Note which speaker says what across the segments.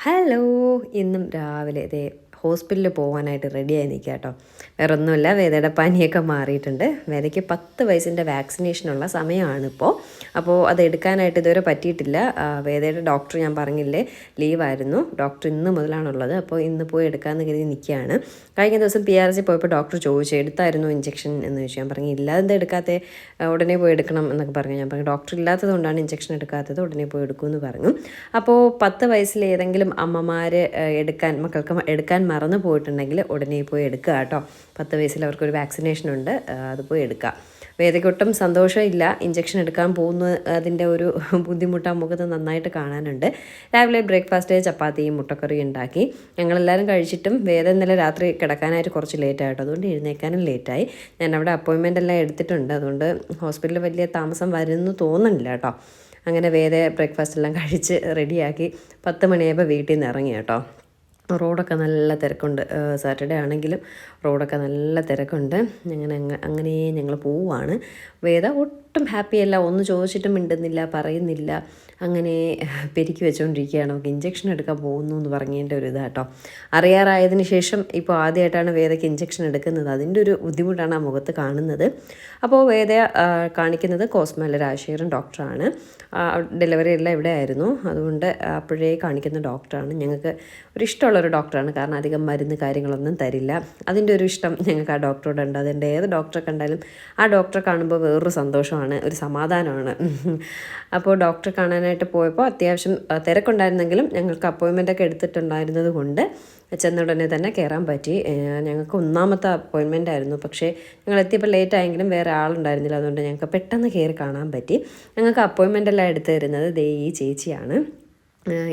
Speaker 1: Hello ഇന്നും രാവിലെ ഇതേ ഹോസ്പിറ്റലിൽ പോകാനായിട്ട് റെഡിയായി നിൽക്കുക കേട്ടോ വേറെ ഒന്നുമില്ല വേദയുടെ പനിയൊക്കെ മാറിയിട്ടുണ്ട്. വേദയ്ക്ക് പത്ത് വയസ്സിന്റെ വാക്സിനേഷനുള്ള സമയമാണിപ്പോൾ അപ്പോൾ അത് എടുക്കാനായിട്ട് ഇതുവരെ പറ്റിയിട്ടില്ല. വേദയുടെ ഡോക്ടർ ഞാൻ പറഞ്ഞില്ലേ ലീവായിരുന്നു ഡോക്ടർ ഇന്ന് മുതലാണുള്ളത്. അപ്പോൾ ഇന്ന് പോയി എടുക്കാമെന്ന് കരുതി നിൽക്കുകയാണ് കഴിഞ്ഞ ദിവസം പി ആർ സി പോയപ്പോൾ ഡോക്ടർ ചോദിച്ചു എടുത്തായിരുന്നു ഇഞ്ചക്ഷൻ എന്ന് ചോദിച്ചു. ഞാൻ പറഞ്ഞു ഇല്ല എന്താ എടുക്കാത്ത? ഉടനെ പോയി എടുക്കണം എന്നൊക്കെ പറഞ്ഞു. ഞാൻ പറഞ്ഞു ഡോക്ടർ ഇല്ലാത്തത് കൊണ്ടാണ് ഇഞ്ചക്ഷൻ എടുക്കാത്തത്. ഉടനെ പോയി എടുക്കുമെന്ന് പറഞ്ഞു. അപ്പോൾ പത്ത് വയസ്സിൽ ഏതെങ്കിലും അമ്മമാർ എടുക്കാൻ മക്കൾക്ക് എടുക്കാൻ മറന്നു പോയിട്ടുണ്ടെങ്കിൽ ഉടനെ പോയി എടുക്കുക കേട്ടോ. പത്ത് വയസ്സിൽ അവർക്കൊരു വാക്സിനേഷൻ ഉണ്ട് അത് പോയി എടുക്കുക. വേദയ്ക്കൊട്ടും സന്തോഷമില്ല. ഇഞ്ചക്ഷൻ എടുക്കാൻ പോകുന്ന അതിന്റെ ഒരു ബുദ്ധിമുട്ട് ആ മുഖത്ത് നന്നായിട്ട് കാണാനുണ്ട്. രാവിലെ ബ്രേക്ക്ഫാസ്റ്റ് ചപ്പാത്തിയും മുട്ടക്കറിയും ഉണ്ടാക്കി. ഞങ്ങളെല്ലാവരും കഴിച്ചിട്ടും വേദ ഇന്നലെ രാത്രി കിടക്കാനായിട്ട് കുറച്ച് ലേറ്റ് ആയിട്ടോ അതുകൊണ്ട് എഴുന്നേക്കാനും ലേറ്റായി ഞാൻ അവിടെ അപ്പോയിൻമെന്റ് എല്ലാം എടുത്തിട്ടുണ്ട്. അതുകൊണ്ട് ഹോസ്പിറ്റലിൽ വലിയ താമസം വരുമെന്ന് തോന്നുന്നില്ല കേട്ടോ. അങ്ങനെ വേദ ബ്രേക്ക്ഫാസ്റ്റ് എല്ലാം കഴിച്ച് റെഡിയാക്കി പത്ത് മണിയായപ്പോൾ വീട്ടിൽ നിന്ന് ഇറങ്ങി കേട്ടോ. റോഡൊക്കെ നല്ല തിരക്കുണ്ട്. സാറ്റർഡേ ആണെങ്കിലും റോഡൊക്കെ നല്ല തിരക്കുണ്ട്. അങ്ങനെ അങ്ങ- അങ്ങനെ ഞങ്ങൾ പോവുകയാണ് വേദ ഒട്ടും ഹാപ്പിയല്ല. ഒന്ന് ചോദിച്ചിട്ടും മിണ്ടുന്നില്ല പറയുന്നില്ല. അങ്ങനെ പെരുക്കി വെച്ചുകൊണ്ടിരിക്കുകയാണ് നമുക്ക് ഇഞ്ചക്ഷൻ എടുക്കാൻ പോകുന്നു എന്ന് പറഞ്ഞതിന്റെ ഒരു ഇതാട്ടോ അറിയാറായതിനു ശേഷം ഇപ്പോൾ ആദ്യമായിട്ടാണ് വേദയ്ക്ക് ഇഞ്ചക്ഷൻ എടുക്കുന്നത്. അതിന്റെ ഒരു ബുദ്ധിമുട്ടാണ് ആ മുഖത്ത് കാണുന്നത്. അപ്പോൾ വേദ കാണിക്കുന്നത് കോസ്മല രാജശേഖരൻ ഡോക്ടറാണ് ഡെലിവറി എല്ലാം ഇവിടെ ആയിരുന്നു. അതുകൊണ്ട് അപ്പോഴേ കാണിക്കുന്ന ഡോക്ടറാണ് ഞങ്ങൾക്ക് ഒരു ഇഷ്ടമുള്ളൊരു ഡോക്ടറാണ് കാരണം അധികം മരുന്ന് കാര്യങ്ങളൊന്നും തരില്ല. അതിന്റെ ഒരു ഇഷ്ടം ഞങ്ങൾക്ക് ആ ഡോക്ടറോട് ഉണ്ട്. അതിന്റെ ഏത് ഡോക്ടറെ കണ്ടാലും ആ ഡോക്ടറെ കാണുമ്പോൾ വേറൊരു സന്തോഷമാണ് ഒരു സമാധാനമാണ്. അപ്പോൾ ഡോക്ടറെ കാണാനായിട്ട് പോയപ്പോൾ അത്യാവശ്യം തിരക്കുണ്ടായിരുന്നെങ്കിലും ഞങ്ങൾക്ക് അപ്പോയിൻമെന്റ് ഒക്കെ എടുത്തിട്ടുണ്ടായിരുന്നത് കൊണ്ട് ചെന്ന ഉടനെ തന്നെ കയറാൻ പറ്റി. ഞങ്ങൾക്ക് ഒന്നാമത്തെ അപ്പോയിൻമെന്റ് ആയിരുന്നു. പക്ഷേ ഞങ്ങൾ എത്തിയപ്പോൾ ലേറ്റ് ആയെങ്കിലും വേറെ ആളുണ്ടായിരുന്നില്ല. അതുകൊണ്ട് ഞങ്ങൾക്ക് പെട്ടെന്ന് കയറി കാണാൻ പറ്റി. ഞങ്ങൾക്ക് അപ്പോയിൻമെന്റ് എല്ലാം എടുത്തു തരുന്നത് ദേ ഈ ചേച്ചിയാണ്.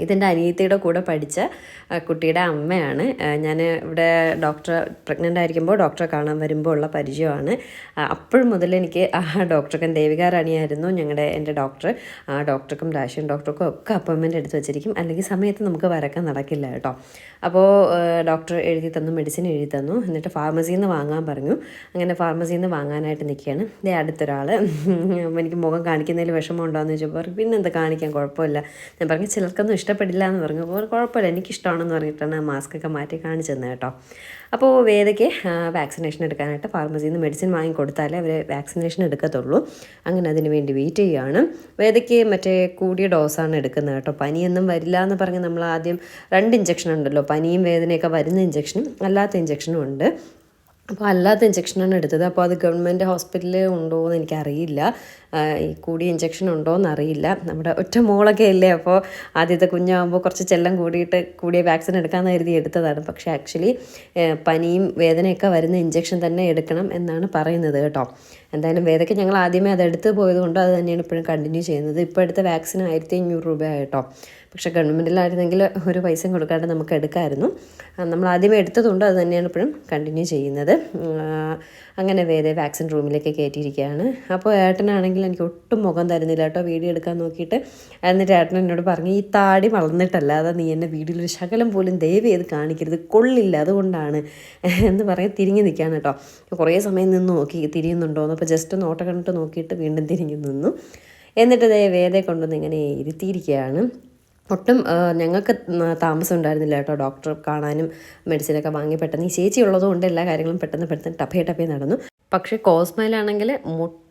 Speaker 1: ഇതെന്റെ അനിയത്തിയുടെ കൂടെ പഠിച്ച കുട്ടിയുടെ അമ്മയാണ്. ഞാൻ ഇവിടെ ഡോക്ടർ പ്രഗ്നന്റ് ആയിരിക്കുമ്പോൾ ഡോക്ടറെ കാണാൻ വരുമ്പോൾ ഉള്ള പരിചയമാണ്. അപ്പോഴും മുതൽ എനിക്ക് ആ ഡോക്ടർക്കും ദേവിക റാണിയായിരുന്നു ഞങ്ങളുടെ എന്റെ ഡോക്ടർ ആ ഡോക്ടർക്കും രാഷൻ ഡോക്ടർക്കും ഒക്കെ അപ്പോയിൻമെന്റ് എടുത്ത് വെച്ചിരിക്കും. അല്ലെങ്കിൽ സമയത്ത് നമുക്ക് വരക്കാൻ നടക്കില്ല കേട്ടോ. അപ്പോൾ ഡോക്ടർ എഴുതി തന്നു മെഡിസിൻ എഴുതി തന്നു. എന്നിട്ട് ഫാർമസിയിൽ നിന്ന് വാങ്ങാൻ പറഞ്ഞു. അങ്ങനെ ഫാർമസിയിൽ നിന്ന് വാങ്ങാനായിട്ട് നിൽക്കുകയാണ് ഇതേ അടുത്തൊരാൾ എനിക്ക് മുഖം കാണിക്കുന്നതിൽ വിഷമം ഉണ്ടോയെന്ന് ചോദിച്ചപ്പോൾ പിന്നെ പിന്നെന്താ കാണിക്കാൻ കുഴപ്പമില്ല? ഞാൻ പറഞ്ഞു ചിലർക്കൊന്നും ഇഷ്ടപ്പെടില്ല എന്ന് പറഞ്ഞു. അപ്പോൾ കുഴപ്പമില്ല എനിക്കിഷ്ടമാണെന്ന് പറഞ്ഞിട്ടാണ് മാസ്ക് ഒക്കെ മാറ്റി കാണിച്ചു കേട്ടോ. അപ്പോൾ വേദയ്ക്ക് വാക്സിനേഷൻ എടുക്കാനായിട്ട് ഫാർമസിയിൽ നിന്ന് മെഡിസിൻ വാങ്ങി കൊടുത്താലേ അവർ വാക്സിനേഷൻ എടുക്കത്തുള്ളൂ. അങ്ങനെ അതിന് വേണ്ടി വെയിറ്റ് ചെയ്യുകയാണ്. വേദയ്ക്ക് മറ്റേ കൂടിയ ഡോസാണ് എടുക്കുന്നത് കേട്ടോ. പനിയൊന്നും വരില്ല എന്ന് പറഞ്ഞ് നമ്മൾ ആദ്യം രണ്ട് ഇഞ്ചക്ഷൻ ഉണ്ടല്ലോ പനിയും വേദനയൊക്കെ വരുന്ന ഇഞ്ചക്ഷനും അല്ലാത്ത ഇഞ്ചക്ഷനും ഉണ്ട്. അപ്പോൾ അല്ലാത്ത ഇഞ്ചക്ഷനാണ് എടുത്തത്. അപ്പോൾ അത് ഗവൺമെന്റ് ഹോസ്പിറ്റലിൽ ഉണ്ടോ എന്ന് എനിക്കറിയില്ല. ആ, ഈ കൂടി ഇഞ്ചക്ഷൻ ഉണ്ടോ എന്ന് അറിയില്ല. നമ്മുടെ ഒറ്റ മോളൊക്കെ അല്ലേ? അപ്പോൾ ആദ്യത്തെ കുഞ്ഞാകുമ്പോൾ കുറച്ച് ചെല്ലം കൂടിയിട്ട് കൂടിയ വാക്സിൻ എടുക്കാമെന്ന് കരുതി എടുത്തതാണ്. പക്ഷേ ആക്ച്വലി പനിയും വേദനയൊക്കെ വരുന്ന ഇഞ്ചക്ഷൻ തന്നെ എടുക്കണം എന്നാണ് പറയുന്നത് കേട്ടോ. എന്തായാലും വേദയ്ക്ക് ഞങ്ങൾ ആദ്യമേ അത് എടുത്ത് പോയത് കൊണ്ട് അത് തന്നെയാണ് ഇപ്പോഴും കണ്ടിന്യൂ ചെയ്യുന്നത്. ഇപ്പോൾ എടുത്ത വാക്സിൻ ആയിരത്തി അഞ്ഞൂറ് രൂപ കേട്ടോ. പക്ഷേ ഗവൺമെന്റിലായിരുന്നെങ്കിൽ ഒരു പൈസയും കൊടുക്കാണ്ട് നമുക്ക് എടുക്കാമായിരുന്നു നമ്മൾ ആദ്യമേ എടുത്തതുകൊണ്ട് അത് തന്നെയാണ് ഇപ്പോഴും കണ്ടിന്യൂ ചെയ്യുന്നത്. അങ്ങനെ വേദ വാക്സിൻ റൂമിലേക്ക് കയറ്റിയിരിക്കുകയാണ്. അപ്പോൾ ഏട്ടനാണെങ്കിൽ എനിക്ക് ഒട്ടും മുഖം തരുന്നില്ല കേട്ടോ. വീഡിയോ എടുക്കാൻ നോക്കിയിട്ട് എന്നിട്ട് ഏട്ടൻ എന്നോട് പറഞ്ഞു ഈ താടി വളർന്നിട്ടല്ലാതെ നീ എന്നെ വീഡിയോയിൽ ഒരു ശകലം പോലും ദയവ് ചെയ്ത് കാണിക്കരുത് കൊള്ളില്ല അതുകൊണ്ടാണ്. എന്ന് പറയാൻ തിരിഞ്ഞ് നിൽക്കുകയാണ് കേട്ടോ. കുറേ സമയം നിന്ന് നോക്കി തിരിയുന്നുണ്ടോ എന്ന്. ജസ്റ്റ് ഒന്ന് ഓട്ടം കണ്ടിട്ട് നോക്കിയിട്ട് വീണ്ടും തിരിഞ്ഞു നിന്നു. എന്നിട്ട് ദേ വേദയെ കൊണ്ടുവന്ന് ഇങ്ങനെ ഇരുത്തിയിരിക്കുകയാണ്. ഒട്ടും ഞങ്ങൾക്ക് താമസം ഉണ്ടായിരുന്നില്ല കേട്ടോ. ഡോക്ടറെ കാണാനും മെഡിസിനൊക്കെ വാങ്ങി പെട്ടെന്ന്. ഈ ചേച്ചി ഉള്ളതുകൊണ്ട് എല്ലാ കാര്യങ്ങളും പെട്ടെന്ന് പെട്ടെന്ന് ടപ്പേ ടപ്പേ നടന്നു. പക്ഷേ കോസ്മയിലാണെങ്കിൽ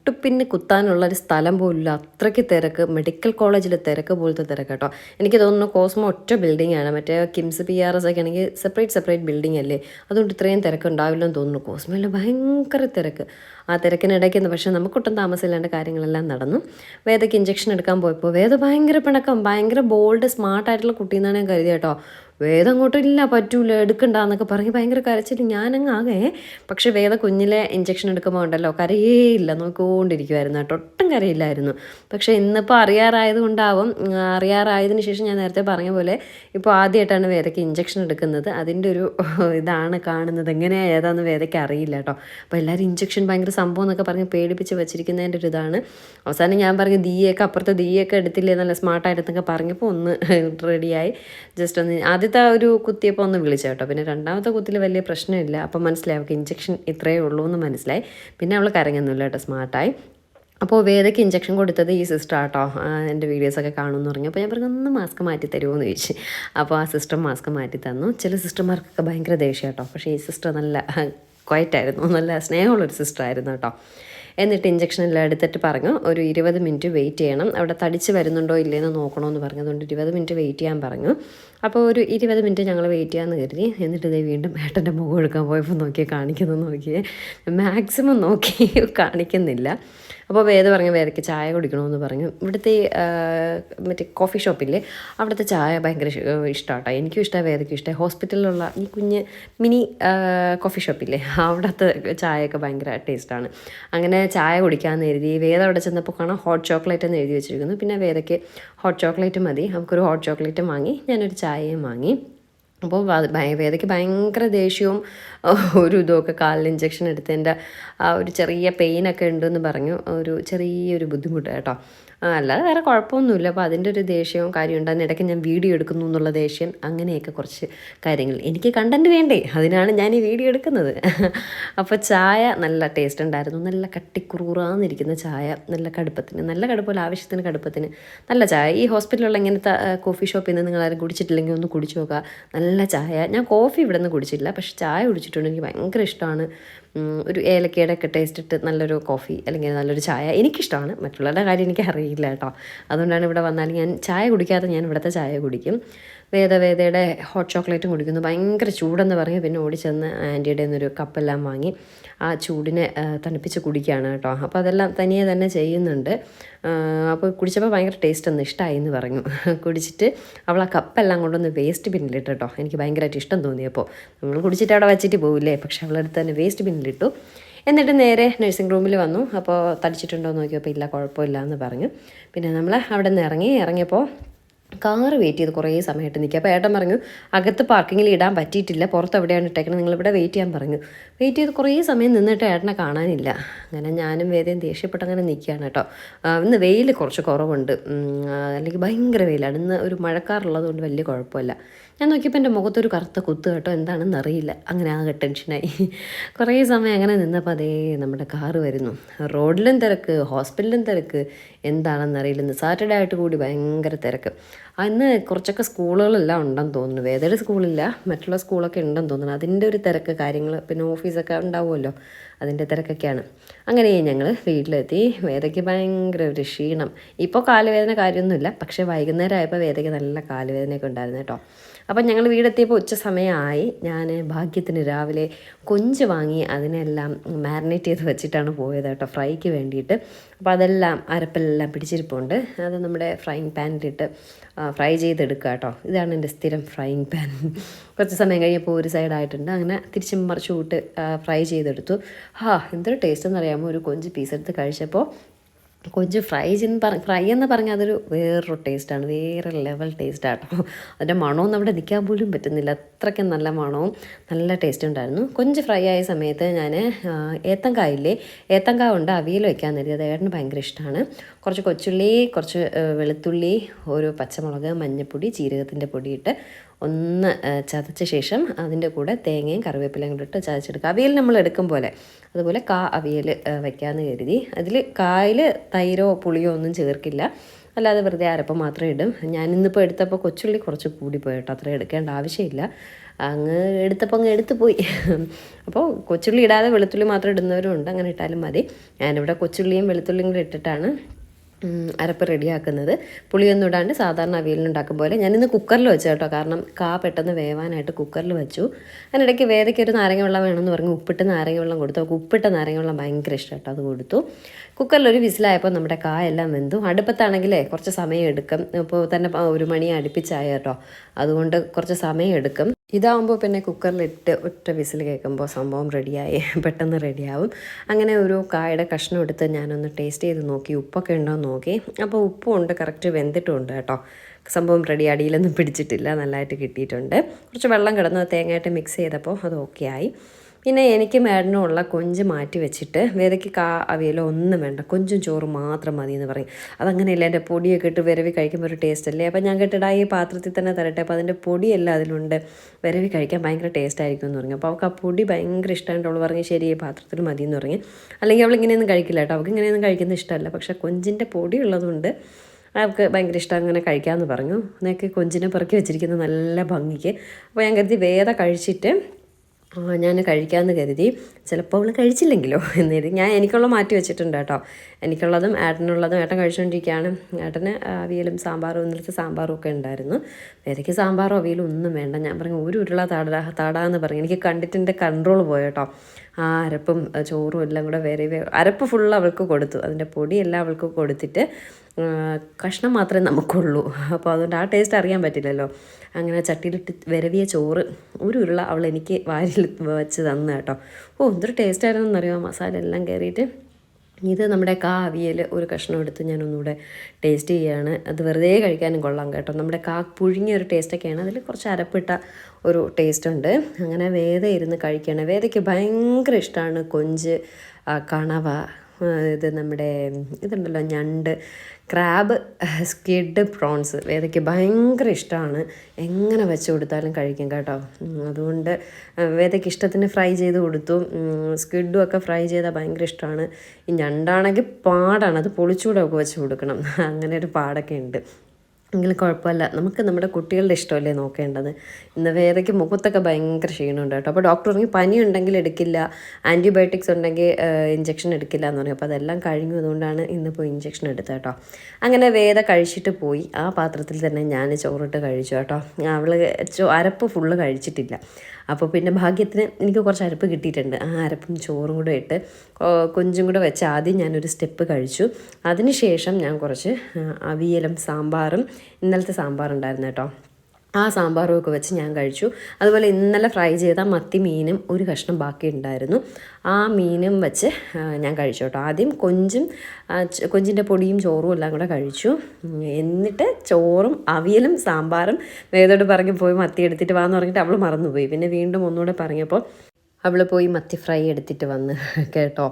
Speaker 1: മുട്ടുപിന്ന് കുത്താനുള്ള ഒരു സ്ഥലം പോലില്ല അത്രയ്ക്ക് തിരക്ക്. മെഡിക്കൽ കോളേജിൽ തിരക്ക് പോലത്തെ തിരക്ക് കേട്ടോ. എനിക്ക് തോന്നുന്നു കോസ്മോ ഒറ്റ ബിൽഡിംഗ് ആണ് മറ്റേ കിംസ് പി ആർ എസ് ഒക്കെ ആണെങ്കിൽ സെപ്പറേറ്റ് സെപ്പറേറ്റ് ബിൽഡിംഗ് അല്ലേ? അതുകൊണ്ട് ഇത്രയും തിരക്ക് ഉണ്ടാവില്ലെന്ന് തോന്നുന്നു. കോസ്മോയിൽ ഭയങ്കര തിരക്ക്. ആ തിരക്കിനിടയ്ക്ക് പക്ഷേ നമുക്കൊട്ടും താമസമില്ലാണ്ട് കാര്യങ്ങളെല്ലാം നടന്നു. വേദയ്ക്ക് ഇഞ്ചക്ഷൻ എടുക്കാൻ പോയപ്പോൾ വേദ ഭയങ്കര പിണക്കം ഭയങ്കര ബോൾഡ് സ്മാർട്ടായിട്ടുള്ള കുട്ടിയെന്നാണ് ഞാൻ കരുതി കേട്ടോ. വേദം അങ്ങോട്ടില്ല പറ്റൂല എടുക്കണ്ട എന്നൊക്കെ പറഞ്ഞ് ഭയങ്കര കരച്ചിൽ ഞാനങ്ങ് ആകെ പക്ഷേ വേദ കുഞ്ഞിലെ ഇഞ്ചക്ഷൻ എടുക്കുമ്പോൾ ഉണ്ടല്ലോ കരയേ ഇല്ല നോക്കിക്കൊണ്ടിരിക്കുമായിരുന്നു കേട്ടോ ഒട്ടും കരയില്ലായിരുന്നു. പക്ഷേ ഇന്നിപ്പോൾ അറിയാറായത് കൊണ്ടാവും അറിയാറായതിനു ശേഷം ഞാൻ നേരത്തെ പറഞ്ഞ പോലെ ഇപ്പോൾ ആദ്യമായിട്ടാണ് വേദയ്ക്ക് ഇഞ്ചക്ഷൻ എടുക്കുന്നത്. അതിന്റെ ഒരു ഇതാണ് കാണുന്നത്. എങ്ങനെയാണ് ഏതാന്ന് വേദയ്ക്ക് അറിയില്ല കേട്ടോ. അപ്പോൾ എല്ലാവരും ഇഞ്ചക്ഷൻ ഭയങ്കര സംഭവം എന്നൊക്കെ പറഞ്ഞ് പേടിപ്പിച്ച് വെച്ചിരിക്കുന്നതിന്റെ ഒരു ഇതാണ്. അവസാനം ഞാൻ പറഞ്ഞു ദീയൊക്കെ അപ്പുറത്തെ ദീയൊക്കെ എടുത്തില്ലേ നല്ല സ്മാർട്ടായിട്ടെന്നൊക്കെ പറഞ്ഞപ്പോൾ ഒന്ന് റെഡിയായി ജസ്റ്റ് ഒന്ന് ആദ്യത്തെ ഒരു കുത്തിയപ്പോൾ ഒന്ന് വിളിച്ചു കേട്ടോ. പിന്നെ രണ്ടാമത്തെ കുത്തിൽ വലിയ പ്രശ്നമില്ല. അപ്പോൾ മനസ്സിലായി അവൾക്ക് ഇഞ്ചക്ഷൻ ഇത്രയേ ഉള്ളൂ എന്ന് മനസ്സിലായി. പിന്നെ അവൾ കരങ്ങുന്നില്ല കേട്ടോ സ്മാർട്ടായി അപ്പോൾ വേദയ്ക്ക് ഇഞ്ചക്ഷൻ കൊടുത്തത് ഈ സിസ്റ്റർ ആട്ടോ. എന്റെ വീഡിയോസൊക്കെ കാണുമെന്ന് പറഞ്ഞു. അപ്പോൾ ഞാൻ പറഞ്ഞു ഒന്ന് മാസ്ക് മാറ്റി തരുമോ? എന്ന് ചോദിച്ചു. അപ്പോൾ ആ സിസ്റ്റർ മാസ്ക് മാറ്റി തന്നു. ചില സിസ്റ്റർമാർക്കൊക്കെ ഭയങ്കര ദേഷ്യം കേട്ടോ. പക്ഷേ ഈ സിസ്റ്റർ നല്ല ക്വയറ്റായിരുന്നു നല്ല സ്നേഹമുള്ളൊരു സിസ്റ്റർ ആയിരുന്നു കേട്ടോ. എന്നിട്ട് ഇഞ്ചക്ഷൻ എല്ലാം എടുത്തിട്ട് പറഞ്ഞു ഒരു ഇരുപത് മിനിറ്റ് വെയിറ്റ് ചെയ്യണം. അവിടെ തടിച്ച് വരുന്നുണ്ടോ ഇല്ലയെന്ന് നോക്കണമെന്ന് പറഞ്ഞു. അതുകൊണ്ട് ഇരുപത് മിനിറ്റ് വെയിറ്റ് ചെയ്യാൻ പറഞ്ഞു. അപ്പോൾ ഒരു ഇരുപത് മിനിറ്റ് ഞങ്ങൾ വെയിറ്റ് ചെയ്യാമെന്ന് കരുതി. എന്നിട്ട് ഇതേ വീണ്ടും ഏട്ടന്റെ മുഖം എടുക്കാൻ പോയപ്പോൾ നോക്കിയേ കാണിക്കുന്നു നോക്കിയേ. മാക്സിമം നോക്കി കാണിക്കുന്നില്ല. അപ്പോൾ വേദ പറഞ്ഞു വേദയ്ക്ക് ചായ കുടിക്കണമെന്ന് പറഞ്ഞു ഇവിടുത്തെ മറ്റേ കോഫി ഷോപ്പില്ലേ അവിടുത്തെ ചായ ഭയങ്കര ഇഷ്ടമാട്ടോ എനിക്കും ഇഷ്ടമാണ് വേദയ്ക്കും ഇഷ്ടമായി ഹോസ്പിറ്റലിലുള്ള ഈ കുഞ്ഞ് മിനി കോഫി ഷോപ്പില്ലേ അവിടുത്തെ ചായയൊക്കെ ഭയങ്കര ടേസ്റ്റാണ്. അങ്ങനെ ചായ കുടിക്കാമെന്ന് എഴുതി വേദ അവിടെ ചെന്നപ്പോൾ കാണാം ഹോട്ട് ചോക്ലേറ്റ് എന്ന് എഴുതി വെച്ചിരിക്കുന്നു. പിന്നെ വേദയ്ക്ക് ഹോട്ട് ചോക്ലേറ്റ് മതി. നമുക്കൊരു ഹോട്ട് ചോക്ലേറ്റും വാങ്ങി ഞാനൊരു ചായയും വാങ്ങി. അപ്പോൾ വേദയ്ക്ക് ഭയങ്കര ദേഷ്യവും ഒരു ഇതുമൊക്കെ കാലിൽ ഇഞ്ചക്ഷൻ എടുത്തതിന്റെ ആ ഒരു ചെറിയ പെയിനൊക്കെ ഉണ്ടെന്ന് പറഞ്ഞു. ഒരു ചെറിയൊരു ബുദ്ധിമുട്ട് കേട്ടോ. അല്ലാതെ വേറെ കുഴപ്പമൊന്നുമില്ല. അപ്പോൾ അതിന്റെ ഒരു ദേഷ്യവും കാര്യം ഉണ്ടാകുന്ന ഇടയ്ക്ക് ഞാൻ വീഡിയോ എടുക്കുന്നു എന്നുള്ള ദേഷ്യം അങ്ങനെയൊക്കെ കുറച്ച് കാര്യങ്ങൾ. എനിക്ക് കണ്ടന്റ് വേണ്ടേ? അതിനാണ് ഞാൻ ഈ വീഡിയോ എടുക്കുന്നത്. അപ്പോൾ ചായ നല്ല ടേസ്റ്റ് ഉണ്ടായിരുന്നു. നല്ല കട്ടിക്കുറൂറാന്നിരിക്കുന്ന ചായ നല്ല കടുപ്പത്തിന് നല്ല കടുപ്പമല്ല ആവശ്യത്തിന് കടുപ്പത്തിന്. നല്ല ചായ. ഈ ഹോസ്പിറ്റലുള്ള ഇങ്ങനത്തെ കോഫി ഷോപ്പിൽ നിന്ന് നിങ്ങൾ ആരും കുടിച്ചിട്ടില്ലെങ്കിൽ ഒന്ന് കുടിച്ചു നോക്കുക. നല്ല ചായ. ഞാൻ കോഫി ഇവിടെ നിന്ന് കുടിച്ചില്ല പക്ഷേ ചായ കുടിച്ചിട്ടുണ്ട്. എനിക്ക് ഭയങ്കര ഇഷ്ടമാണ്. ഒരു ഏലക്കയുടെ ഒക്കെ ടേസ്റ്റ് ഇട്ട് നല്ലൊരു കോഫി അല്ലെങ്കിൽ നല്ലൊരു ചായ എനിക്കിഷ്ടമാണ്. മറ്റുള്ളവരുടെ കാര്യം എനിക്ക് അറിയില്ല കേട്ടോ. അതുകൊണ്ടാണ് ഇവിടെ വന്നാൽ ഞാൻ ചായ കുടിക്കാതെ ഞാൻ ഇവിടുത്തെ ചായ കുടിക്കും. വേദ വേദയുടെ ഹോട്ട് ചോക്ലേറ്റും കുടിക്കുന്നു. ഭയങ്കര ചൂടെന്ന് പറയും പിന്നെ ഓടിച്ചെന്ന് ആന്റിയുടെ നിന്നൊരു കപ്പെല്ലാം വാങ്ങി ആ ചൂടിനെ തണുപ്പിച്ച് കുടിക്കുകയാണ് കേട്ടോ. അപ്പോൾ അതെല്ലാം തനിയെ തന്നെ ചെയ്യുന്നുണ്ട്. അപ്പോൾ കുടിച്ചപ്പോൾ ഭയങ്കര ടേസ്റ്റ് ഒന്ന് ഇഷ്ടമായി എന്ന് പറഞ്ഞു. കുടിച്ചിട്ട് അവൾ ആ കപ്പെല്ലാം കൊണ്ടൊന്ന് വേസ്റ്റ് ബിന്നിലിട്ട് കേട്ടോ. എനിക്ക് ഭയങ്കരമായിട്ട് ഇഷ്ടം തോന്നിയപ്പോൾ നമ്മൾ കുടിച്ചിട്ട് അവിടെ വെച്ചിട്ട് പോകില്ലേ പക്ഷെ അവളെടുത്ത് തന്നെ വേസ്റ്റ് ബിന്നിലിട്ടു എന്നിട്ട് നേരെ നഴ്സിംഗ് റൂമിൽ വന്നു. അപ്പോൾ തടിച്ചിട്ടുണ്ടോ എന്ന് നോക്കിയപ്പോൾ ഇല്ല കുഴപ്പമില്ല എന്ന് പറഞ്ഞു. പിന്നെ നമ്മൾ അവിടെ നിന്ന് ഇറങ്ങി ഇറങ്ങിയപ്പോൾ കാറ് വെയിറ്റ് ചെയ്ത് കുറേ സമയമായിട്ട് നിൽക്കുക. അപ്പോൾ ഏട്ടൻ പറഞ്ഞു അകത്ത് പാർക്കിങ്ങിൽ ഇടാൻ പറ്റിയിട്ടില്ല. പുറത്ത് എവിടെയാണ് ഇട്ടേക്കുന്നത് നിങ്ങളിവിടെ വെയിറ്റ് ചെയ്യാൻ പറഞ്ഞു. വെയിറ്റ് ചെയ്ത് കുറേ സമയം നിന്നിട്ട് ഏട്ടനെ കാണാനില്ല. അങ്ങനെ ഞാനും വേദയും ദേഷ്യപ്പെട്ട് അങ്ങനെ നിൽക്കുകയാണ് കേട്ടോ. ഇന്ന് വെയിൽ കുറച്ച് കുറവുണ്ട്. അല്ലെങ്കിൽ ഭയങ്കര വെയിലാണ്. ഇന്ന് ഒരു മഴക്കാറുള്ളതുകൊണ്ട് വലിയ കുഴപ്പമില്ല. ഞാൻ നോക്കിയപ്പോൾ എന്റെ മുഖത്തൊരു കറുത്ത കുത്ത് കേട്ടോ. എന്താണെന്ന് അറിയില്ല. അങ്ങനെ ആകെ ടെൻഷനായി കുറേ സമയം അങ്ങനെ നിന്നപ്പോൾ അതേ നമ്മുടെ കാറ് വരുന്നു. റോഡിലും തിരക്ക് ഹോസ്പിറ്റലിലും തിരക്ക് എന്താണെന്ന് അറിയില്ല. ഇന്ന് സാറ്റർഡേ ആയിട്ട് കൂടി ഭയങ്കര തിരക്ക്. അന്ന് കുറച്ചൊക്കെ സ്കൂളുകളെല്ലാം ഉണ്ടെന്ന് തോന്നുന്നു. വേദയുടെ സ്കൂളില്ല മറ്റുള്ള സ്കൂളൊക്കെ ഉണ്ടെന്ന് തോന്നുന്നു. അതിന്റെ ഒരു തിരക്ക് കാര്യങ്ങൾ പിന്നെ ഓഫീസൊക്കെ ഉണ്ടാവുമല്ലോ. അതിന്റെ തിരക്കൊക്കെയാണ്. അങ്ങനെ ഞങ്ങൾ വീട്ടിലെത്തി. വേദയ്ക്ക് ഭയങ്കര ഒരു ക്ഷീണം. ഇപ്പോൾ കാലുവേദന കാര്യമൊന്നുമില്ല. പക്ഷേ വൈകുന്നേരം ആയപ്പോൾ വേദയ്ക്ക് നല്ല കാലുവേദനയൊക്കെ ഉണ്ടായിരുന്നു കേട്ടോ. അപ്പം ഞങ്ങൾ വീടെത്തിയപ്പോൾ ഉച്ച സമയമായി. ഞാൻ ഭാഗ്യത്തിന് രാവിലെ കൊഞ്ച് വാങ്ങി അതിനെല്ലാം മാരിനേറ്റ് ചെയ്ത് വെച്ചിട്ടാണ് പോയത് കേട്ടോ ഫ്രൈക്ക് വേണ്ടിയിട്ട്. അപ്പോൾ അതെല്ലാം അരപ്പെല്ലാം പിടിച്ചിരിപ്പുണ്ട്. അത് നമ്മുടെ ഫ്രൈങ് പാനിലിട്ട് ഫ്രൈ ചെയ്തെടുക്കുക കേട്ടോ. ഇതാണ് എന്റെ സ്ഥിരം ഫ്രൈങ് പാൻ. കുറച്ച് സമയം കഴിഞ്ഞപ്പോൾ ഒരു സൈഡായിട്ടുണ്ട്. അങ്ങനെ തിരിച്ചും മറിച്ചും കൂട്ട് ഫ്രൈ ചെയ്തെടുത്തു. ഹാ എന്തൊരു ടേസ്റ്റ് എന്ന് അറിയാമോ ഒരു കൊഞ്ച് പീസ് എടുത്ത് കഴിച്ചപ്പോൾ കൊഞ്ച് ഫ്രൈ ചെയ്ത് പറ ഫ്രൈ എന്ന് പറഞ്ഞാൽ അതൊരു വേറൊരു ടേസ്റ്റാണ് വേറെ ലെവൽ ടേസ്റ്റാണ് ആട്ടോ അതിന്റെ മണമൊന്നും അവിടെ നിൽക്കാൻ പോലും പറ്റുന്നില്ല. അത്രയ്ക്ക് നല്ല മണവും നല്ല ടേസ്റ്റ് ഉണ്ടായിരുന്നു. കൊഞ്ച് ഫ്രൈ ആയ സമയത്ത് ഞാൻ ഏത്തങ്കായില്ലേ? ഏത്തങ്കായ ഉണ്ട് അവിയൽ വയ്ക്കാൻ നേരി അത് ഏട്ടന് ഭയങ്കര ഇഷ്ടമാണ്. കുറച്ച് കൊച്ചുള്ളി കുറച്ച് വെളുത്തുള്ളി ഒരു പച്ചമുളക് മഞ്ഞൾപ്പൊടി ജീരകത്തിന്റെ പൊടിയിട്ട് ഒന്ന് ചതച്ച ശേഷം അതിന്റെ കൂടെ തേങ്ങയും കറിവേപ്പിലയും കൂടെ ഇട്ട് ചതച്ചെടുക്കുക. അവിയൽ നമ്മൾ എടുക്കും പോലെ. അതുപോലെ കാ അവിയൽ വയ്ക്കാമെന്ന് കരുതി. അതിൽ കായിൽ തൈരോ പുളിയോ ഒന്നും ചേർക്കില്ല. അല്ലാതെ വെറുതെ അരപ്പം മാത്രമേ ഇടും. ഞാനിന്നിപ്പോൾ എടുത്തപ്പോൾ കൊച്ചുള്ളി കുറച്ച് കൂടി കേട്ടോ. അത്ര എടുക്കേണ്ട ആവശ്യമില്ല. അങ്ങ് എടുത്തപ്പോൾ അങ്ങ് എടുത്തു പോയി. അപ്പോൾ കൊച്ചുള്ളി ഇടാതെ വെളുത്തുള്ളി മാത്രം ഇടുന്നവരും ഉണ്ട്. അങ്ങനെ ഇട്ടാലും മതി. ഞാനിവിടെ കൊച്ചുള്ളിയും വെളുത്തുള്ളിയും കൂടെ ഇട്ടിട്ടാണ് അരപ്പ് റെഡിയാക്കുന്നത്. പുളിയൊന്നും ഇടാണ്ട് സാധാരണ അവിയലിനുണ്ടാക്കും പോലെ. ഞാനിന്ന് കുക്കറിൽ വെച്ചു കേട്ടോ. കാരണം കാ പെട്ടെന്ന് വേവാനായിട്ട് കുക്കറിൽ വെച്ചു. അതിനിടയ്ക്ക് വേദയ്ക്ക് ഒരു നാരങ്ങ വെള്ളം വേണമെന്ന് പറഞ്ഞ്. ഉപ്പിട്ട് നാരങ്ങ വെള്ളം കൊടുത്തു. അവൾക്ക് ഉപ്പിട്ട നാരങ്ങ വെള്ളം ഭയങ്കര ഇഷ്ടം കേട്ടോ. അത് കൊടുത്തു. കുക്കറിൽ ഒരു വിസിലായപ്പോൾ നമ്മുടെ കാ എല്ലാം വെന്തു. അടുപ്പത്താണെങ്കിലേ കുറച്ച് സമയം എടുക്കും. ഇപ്പോൾ തന്നെ ഒരു മണി അടുപ്പിച്ചായ കേട്ടോ. അതുകൊണ്ട് കുറച്ച് സമയം എടുക്കും. ഇതാവുമ്പോൾ പിന്നെ കുക്കറിലിട്ട് ഒറ്റ വിസിൽ കേൾക്കുമ്പോൾ സംഭവം റെഡിയായി പെട്ടെന്ന് റെഡിയാവും അങ്ങനെ ഒരു കായുടെ കഷ്ണം എടുത്ത് ഞാനൊന്ന് ടേസ്റ്റ് ചെയ്ത് നോക്കി. ഉപ്പൊക്കെ ഉണ്ടോ നോക്കി. അപ്പോൾ ഉപ്പും ഉണ്ട് കറക്റ്റ് വെന്തിട്ടുണ്ട് കേട്ടോ. സംഭവം റെഡി അടിയിലൊന്നും പിടിച്ചിട്ടില്ല. നല്ലതായിട്ട് കിട്ടിയിട്ടുണ്ട്. കുറച്ച് വെള്ളം കിടന്ന്. തേങ്ങയായിട്ട് മിക്സ് ചെയ്തപ്പോൾ അത് ഓക്കെ ആയി. പിന്നെ എനിക്ക് മേഡനും ഉള്ള കൊഞ്ച് മാറ്റി വെച്ചിട്ട് വേദയ്ക്ക് കാ അവിയലോ ഒന്നും വേണ്ട. കൊഞ്ചും ചോറും മാത്രം മതി എന്ന് പറയും. അതങ്ങനെയല്ല എന്റെ പൊടിയൊക്കെ ഇട്ട് വിരവി കഴിക്കുമ്പോൾ ഒരു ടേസ്റ്റ് അല്ലേ? അപ്പോൾ ഞാൻ കേട്ടിടാ ഈ പാത്രത്തിൽ തന്നെ തരട്ടെ. അപ്പോൾ അതിന്റെ പൊടിയെല്ലാം അതിലുണ്ട്. വിരവി കഴിക്കാൻ ഭയങ്കര ടേസ്റ്റ് ആയിരിക്കും എന്ന് പറഞ്ഞു. അപ്പോൾ അവൾക്ക് ആ പൊടി ഭയങ്കര ഇഷ്ടമായിട്ട് പറഞ്ഞു ശരി ഈ പാത്രത്തിൽ മതി എന്ന് പറഞ്ഞു. അല്ലെങ്കിൽ അവൾ ഇങ്ങനെയൊന്നും കഴിക്കില്ല കേട്ടോ. അവൾക്ക് ഇങ്ങനെയൊന്നും കഴിക്കുന്ന ഇഷ്ടമല്ല. പക്ഷേ കൊഞ്ചിന്റെ പൊടി ഉള്ളതുകൊണ്ട് അവൾക്ക് ഭയങ്കര ഇഷ്ടം അങ്ങനെ കഴിക്കാമെന്ന് പറഞ്ഞു. എന്നൊക്കെ കൊഞ്ചിനെ പെറുക്കി വെച്ചിരിക്കുന്ന നല്ല ഭംഗിക്ക്. അപ്പോൾ ഞാൻ കരുതി വേദ കഴിച്ചിട്ട് ഞാൻ കഴിക്കാമെന്ന് കരുതി. ചിലപ്പോൾ അവൾ കഴിച്ചില്ലെങ്കിലോ എന്നിട്ട് ഞാൻ എനിക്കുള്ള മാറ്റി വെച്ചിട്ടുണ്ട് കേട്ടോ. എനിക്കുള്ളതും ഏട്ടനുള്ളതും ഏട്ടൻ കഴിച്ചുകൊണ്ടിരിക്കുകയാണ് ഏട്ടന് അവിയലും സാമ്പാറും ഇന്നലത്തെ സാമ്പാറും ഒക്കെ ഉണ്ടായിരുന്നു. വേദയ്ക്ക് സാമ്പാറോ അവിയലും ഒന്നും വേണ്ട. ഞാൻ പറഞ്ഞു ഒരു ഉരുള താടാ താടാന്ന് പറഞ്ഞു. എനിക്ക് കണ്ടിട്ട് എന്റെ കൺട്രോൾ കേട്ടോ. ആ അരപ്പും ചോറും എല്ലാം കൂടെ വേറെ അരപ്പ് ഫുൾ അവൾക്ക് കൊടുത്തു. അതിന്റെ പൊടിയെല്ലാം അവൾക്ക് കൊടുത്തിട്ട് കഷ്ണം മാത്രമേ നമുക്കുള്ളൂ. അപ്പോൾ അതുകൊണ്ട് ആ ടേസ്റ്റ് അറിയാൻ പറ്റില്ലല്ലോ. അങ്ങനെ ചട്ടിയിലിട്ട് വരവിയ ചോറ് ഒരു ഉരുള അവൾ എനിക്ക് വാരിൽ വെച്ച് തന്നു കേട്ടോ. ഓ എന്തൊരു ടേസ്റ്റ് ആയിരുന്നു എന്നറിയാമോ മസാല എല്ലാം കയറിയിട്ട് ഇത് നമ്മുടെ കാ അവിയൽ ഒരു കഷ്ണം എടുത്ത് ഞാൻ ഒന്നുകൂടെ ടേസ്റ്റ് ചെയ്യുകയാണ് അത് വെറുതെ കഴിക്കാനും കൊള്ളാം കേട്ടോ. നമ്മുടെ കാ പുഴുങ്ങിയ ഒരു ടേസ്റ്റൊക്കെയാണ് അതിൽ കുറച്ച് അരപ്പിട്ട ഒരു ടേസ്റ്റ് ഉണ്ട്. അങ്ങനെ വേദ ഇരുന്ന് കഴിക്കുകയാണ് വേദയ്ക്ക് ഭയങ്കര ഇഷ്ടമാണ് കൊഞ്ച് കണവ ഇത് നമ്മുടെ ഇതുണ്ടല്ലോ ഞണ്ട് ക്രാബ് സ്കിഡ് പ്രോൺസ് വേദയ്ക്ക് ഭയങ്കര ഇഷ്ടമാണ്. എങ്ങനെ വെച്ച് കൊടുത്താലും കഴിക്കും കേട്ടോ. അതുകൊണ്ട് വേദയ്ക്ക് ഇഷ്ടത്തിന് ഫ്രൈ ചെയ്ത് കൊടുത്തു. സ്കിഡും ഒക്കെ ഫ്രൈ ചെയ്താൽ ഭയങ്കര ഇഷ്ടമാണ്. ഈ ഞണ്ടാണെങ്കിൽ പാടാണ്. അത് പൊളിച്ചൂടൊക്കെ വെച്ച് കൊടുക്കണം. അങ്ങനെ ഒരു പാടൊക്കെ ഉണ്ട്. എങ്കിലും കുഴപ്പമില്ല. നമുക്ക് നമ്മുടെ കുട്ടികളുടെ ഇഷ്ടമല്ലേ നോക്കേണ്ടത്? ഇന്ന് വേദയ്ക്ക് മുഖത്തൊക്കെ ഭയങ്കര ക്ഷീണമുണ്ട് കേട്ടോ. അപ്പോൾ ഡോക്ടർ പറഞ്ഞു പനി ഉണ്ടെങ്കിൽ എടുക്കില്ല. ആന്റിബയോട്ടിക്സ് ഉണ്ടെങ്കിൽ ഇഞ്ചക്ഷൻ എടുക്കില്ല എന്ന് പറയും അപ്പോൾ അതെല്ലാം കഴിഞ്ഞു അതുകൊണ്ടാണ് ഇന്നിപ്പോൾ ഇഞ്ചക്ഷൻ എടുത്തത് കേട്ടോ. അങ്ങനെ വേദ കഴിച്ചിട്ട് പോയി. ആ പാത്രത്തിൽ തന്നെ ഞാൻ ചോറിട്ട് കഴിച്ചു കേട്ടോ. അവൾ അരപ്പ് ഫുള്ള് കഴിച്ചിട്ടില്ല. അപ്പോൾ പിന്നെ ഭാഗ്യത്തിന് എനിക്ക് കുറച്ച് അരപ്പ് കിട്ടിയിട്ടുണ്ട്. ആ അരപ്പും ചോറും കൂടെ ഇട്ട് കൊഞ്ചും കൂടെ വെച്ച് ആദ്യം ഞാനൊരു സ്റ്റെപ്പ് കഴിച്ചു. അതിനുശേഷം ഞാൻ കുറച്ച് അവിയലും സാമ്പാറും ഇന്നലത്തെ സാമ്പാറുണ്ടായിരുന്നു കേട്ടോ. ആ സാമ്പാറും ഒക്കെ വെച്ച് ഞാൻ കഴിച്ചു. അതുപോലെ ഇന്നലെ ഫ്രൈ ചെയ്ത മത്തി മീനും ഒരു കഷ്ണം ബാക്കി ഉണ്ടായിരുന്നു. ആ മീനും വെച്ച് ഞാൻ കഴിച്ചു കേട്ടോ. ആദ്യം കൊഞ്ചും കൊഞ്ചിന്റെ പൊടിയും ചോറും എല്ലാം കൂടെ കഴിച്ചു. എന്നിട്ട് ചോറും അവിയലും സാമ്പാറും വേദോട് പറഞ്ഞു പോയി മത്തി എടുത്തിട്ട് വാന്ന് പറഞ്ഞിട്ട് അവൾ മറന്നുപോയി. പിന്നെ വീണ്ടും ഒന്നുകൂടെ പറഞ്ഞപ്പോൾ അവൾ പോയി മത്തി ഫ്രൈ എടുത്തിട്ട് വന്ന് കേട്ടോ.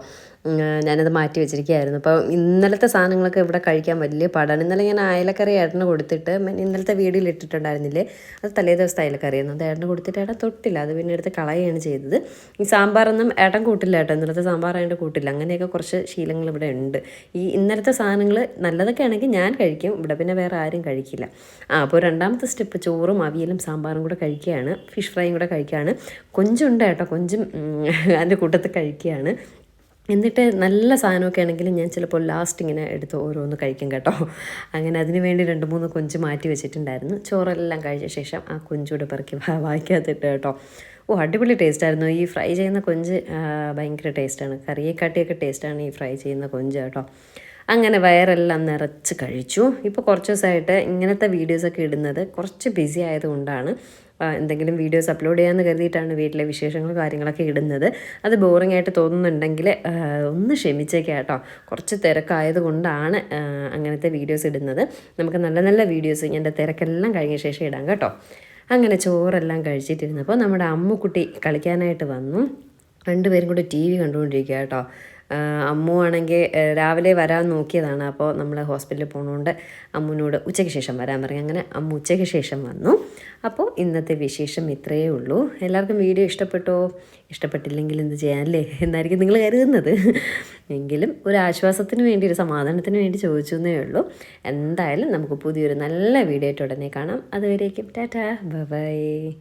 Speaker 1: ഞാനത് മാറ്റി വെച്ചിരിക്കുകയായിരുന്നു. അപ്പോൾ ഇന്നലത്തെ സാധനങ്ങളൊക്കെ ഇവിടെ കഴിക്കാൻ വലിയ പാടാണ്. ഇന്നലെ ഞാൻ അയലക്കറി ഏട്ടന് കൊടുത്തിട്ട് ഇന്നലത്തെ വീഡിയോയിൽ ഇട്ടിട്ടുണ്ടായിരുന്നില്ലേ? അത് തലേ ദിവസത്തെ അയലക്കറിയായിരുന്നു. അത് ഏട്ടന് കൊടുത്തിട്ട് ഏട്ടൻ തൊട്ടില്ല. അത് പിന്നെ എടുത്ത് കളയുകയാണ് ചെയ്തത്. ഈ സാമ്പാറൊന്നും ഏട്ടൻ കൂട്ടില്ല ഏട്ടൻ ഇന്നലത്തെ സാമ്പാർ അതിന്റെ കൂട്ടില്ല. അങ്ങനെയൊക്കെ കുറച്ച് ശീലങ്ങൾ ഇവിടെ ഉണ്ട്. ഈ ഇന്നലത്തെ സാധനങ്ങൾ നല്ലതൊക്കെ ആണെങ്കിൽ ഞാൻ കഴിക്കും. ഇവിടെ പിന്നെ വേറെ ആരും കഴിക്കില്ല. ആ അപ്പോൾ രണ്ടാമത്തെ സ്റ്റെപ്പ് ചോറും അവിയലും സാമ്പാറും കൂടെ കഴിക്കുകയാണ്. ഫിഷ് ഫ്രൈയും കൂടെ കഴിക്കുകയാണ്. കൊഞ്ചുണ്ട് കേട്ടോ. കൊഞ്ചും അതിന്റെ കൂട്ടത്തിൽ കഴിക്കുകയാണ്. എന്നിട്ട് നല്ല സാധനമൊക്കെ ആണെങ്കിൽ ഞാൻ ചിലപ്പോൾ ലാസ്റ്റ് ഇങ്ങനെ എടുത്ത് ഓരോന്ന് കഴിക്കും കേട്ടോ. അങ്ങനെ അതിന് വേണ്ടി രണ്ട് മൂന്ന് കൊഞ്ച് മാറ്റി വെച്ചിട്ടുണ്ടായിരുന്നു. ചോറെല്ലാം കഴിച്ച ശേഷം ആ കൊഞ്ചൂടെ പെറുക്കി വായിക്കാത്തിട്ട് കേട്ടോ. ഓ അടിപൊളി ടേസ്റ്റായിരുന്നു ഈ ഫ്രൈ ചെയ്യുന്ന കൊഞ്ച് ഭയങ്കര ടേസ്റ്റാണ് കറിയെക്കാട്ടിയൊക്കെ ടേസ്റ്റാണ് ഈ ഫ്രൈ ചെയ്യുന്ന കൊഞ്ച് കേട്ടോ. അങ്ങനെ വയറെല്ലാം നിറച്ച് കഴിച്ചു. ഇപ്പോൾ കുറച്ച് ദിവസമായിട്ട് ഇങ്ങനത്തെ വീഡിയോസൊക്കെ ഇടുന്നത് കുറച്ച് ബിസി ആയതുകൊണ്ടാണ് എന്തെങ്കിലും വീഡിയോസ് അപ്ലോഡ് ചെയ്യാമെന്ന് കരുതിയിട്ടാണ് വീട്ടിലെ വിശേഷങ്ങൾ കാര്യങ്ങളൊക്കെ ഇടുന്നത്. അത് ബോറിംഗ് ആയിട്ട് തോന്നുന്നുണ്ടെങ്കിൽ ഒന്ന് ക്ഷമിച്ചേക്കാം കേട്ടോ. കുറച്ച് തിരക്കായത് കൊണ്ടാണ് അങ്ങനത്തെ വീഡിയോസ് ഇടുന്നത്. നമുക്ക് നല്ല നല്ല വീഡിയോസ് എന്റെ തിരക്കെല്ലാം കഴിഞ്ഞ ശേഷം ഇടാം കേട്ടോ. അങ്ങനെ ചോറെല്ലാം കഴിച്ചിട്ടിരുന്നപ്പോൾ നമ്മുടെ അമ്മുക്കുട്ടി കളിക്കാനായിട്ട് വന്നു. രണ്ടുപേരും കൂടി ടി വി കണ്ടുകൊണ്ടിരിക്കുക കേട്ടോ. അമ്മു ആണെങ്കിൽ രാവിലെ വരാൻ നോക്കിയതാണ്. അപ്പോൾ നമ്മൾ ഹോസ്പിറ്റലിൽ പോകണോണ്ട് അമ്മുവിനോട് ഉച്ചയ്ക്ക് ശേഷം വരാൻ പറഞ്ഞു. അങ്ങനെ അമ്മ ഉച്ചയ്ക്ക് ശേഷം വന്നു. അപ്പോൾ ഇന്നത്തെ വിശേഷം ഇത്രയേ ഉള്ളൂ. എല്ലാവർക്കും വീഡിയോ ഇഷ്ടപ്പെട്ടോ? ഇഷ്ടപ്പെട്ടില്ലെങ്കിൽ എന്ത് ചെയ്യാനല്ലേ? എന്നായിരിക്കും നിങ്ങൾ കരുതുന്നത്. എങ്കിലും ഒരു ആശ്വാസത്തിന് വേണ്ടി ഒരു സമാധാനത്തിന് വേണ്ടി ചോദിച്ചു എന്നേ ഉള്ളൂ. എന്തായാലും നമുക്ക് പുതിയൊരു നല്ല വീഡിയോ ആയിട്ട് ഉടനെ കാണാം. അതുവരേക്കും ടാറ്റാ. ബൈ